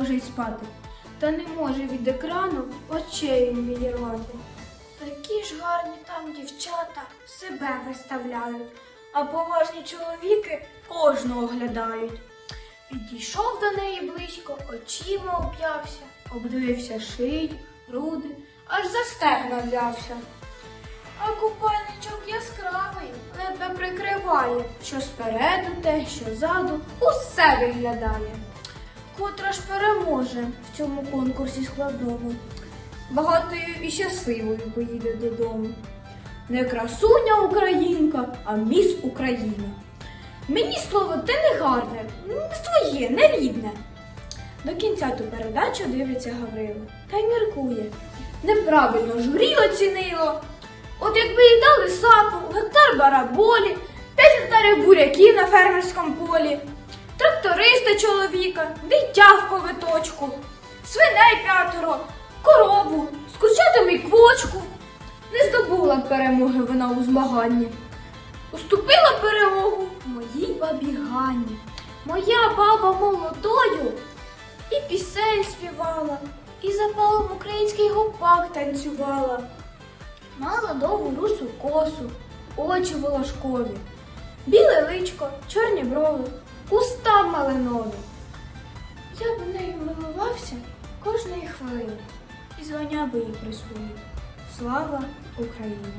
лежить спати, та не може від екрану очей відірвати. Такі ж гарні там дівчата себе виставляють, а поважні чоловіки кожного оглядають. Підійшов до неї близько, очима об'явся, обдивився шию, груди, аж за стегна взявся. А купальничок яскравий, ледве прикриває, що спереду те, що ззаду, усе виглядає. Котра ж переможе в цьому конкурсі складному. Багатою і щасливою поїде додому. Не красуня українка, а міс Україна. Мені слово те не гарне, не своє, не рідне. До кінця ту передачу дивиться Гаврило та й міркує. Неправильно журі оцінило. От якби їй дали сапу, гектар бараболі, 5 гектарів буряків на фермерському полі, тракториста чоловіка, дитя в повиточку, свиней п'ятеро, корову, з курчатами й квочку. Не здобула перемоги вона у змаганні. Уступила перемогу моїй бабі Ганні. Моя баба молодою і пісень співала, і запалом український гопак танцювала. Мала довгу русу косу, очі волошкові, біле личко, чорні брови, уста малинові. Я б нею милувався кожної хвилини і звання би їй присвоїв. Слава Україні!